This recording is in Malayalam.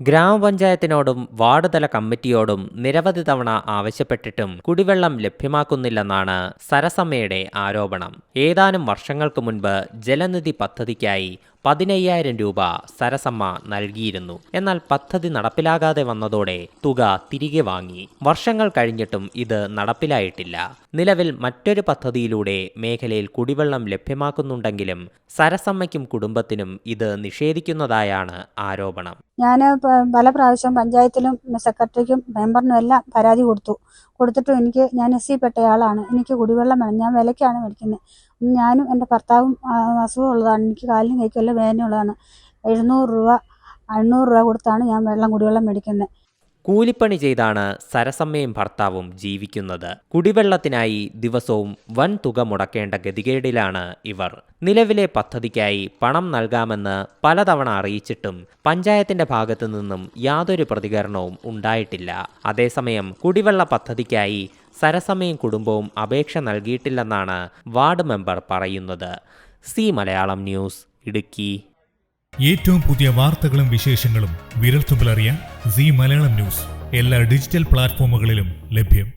ഗ്രാമപഞ്ചായത്തിനോടും വാർഡ് തല കമ്മിറ്റിയോടും നിരവധി തവണ ആവശ്യപ്പെട്ടിട്ടും കുടിവെള്ളം ലഭ്യമാക്കുന്നില്ലെന്നാണ് സരസമ്മയുടെ ആരോപണം. ഏതാനും വർഷങ്ങൾക്ക് മുൻപ് ജലനിധി പദ്ധതിക്കായി പതിനയ്യായിരം രൂപ സരസമ്മ നൽകിയിരുന്നു. എന്നാൽ പദ്ധതി നടപ്പിലാകാതെ വന്നതോടെ തുക തിരികെ വാങ്ങി. വർഷങ്ങൾ കഴിഞ്ഞിട്ടും ഇത് നടപ്പിലായിട്ടില്ല. നിലവിൽ മറ്റൊരു പദ്ധതിയിലൂടെ മേഖലയിൽ കുടിവെള്ളം ലഭ്യമാക്കുന്നുണ്ടെങ്കിലും സരസമ്മയ്ക്കും കുടുംബത്തിനും ഇത് നിഷേധിക്കുന്നതായാണ് ആരോപണം. ഞാൻ പല പ്രാവശ്യം പഞ്ചായത്തിലും സെക്രട്ടറിക്കും മെമ്പറിനും എല്ലാം പരാതി കൊടുത്തു. കൊടുത്തിട്ടും എനിക്ക് ഞാൻ എസ് സി പെട്ടയാളാണ്. എനിക്ക് കുടിവെള്ളം വേണം. ഞാൻ വിലയ്ക്കാണ് മേടിക്കുന്നത് ഞാനും എന്റെ ഭർത്താവും അസുഖമുള്ളതാണ് എനിക്ക് കാലിനും കൈക്കുമെല്ലാം വേദനയുള്ളതാണ്. എഴുന്നൂറ് രൂപ എണ്ണൂറ് രൂപ കൊടുത്താണ് ഞാൻ വെള്ളം കുടിവെള്ളം മേടിക്കുന്നത്. കൂലിപ്പണി ചെയ്താണ് സരസമ്മയും ഭർത്താവും ജീവിക്കുന്നത്. കുടിവെള്ളത്തിനായി ദിവസവും വൻ തുക മുടക്കേണ്ട ഗതികേടിലാണ് ഇവർ. നിലവിലെ പദ്ധതിക്കായി പണം നൽകാമെന്ന് പലതവണ അറിയിച്ചിട്ടും പഞ്ചായത്തിന്റെ ഭാഗത്തു നിന്നും യാതൊരു പ്രതികരണവും ഉണ്ടായിട്ടില്ല. അതേസമയം കുടിവെള്ള പദ്ധതിക്കായി സരസമ്മയും കുടുംബവും അപേക്ഷ നൽകിയിട്ടില്ലെന്നാണ് വാർഡ് മെമ്പർ പറയുന്നത്. C Malayalam news Idukki. ഏറ്റവും പുതിയ വാർത്തകളും വിശേഷങ്ങളും വിരൽത്തുമ്പിലറിയാൻ സി മലയാളം ന്യൂസ് എല്ലാ ഡിജിറ്റൽ പ്ലാറ്റ്ഫോമുകളിലും ലഭ്യം.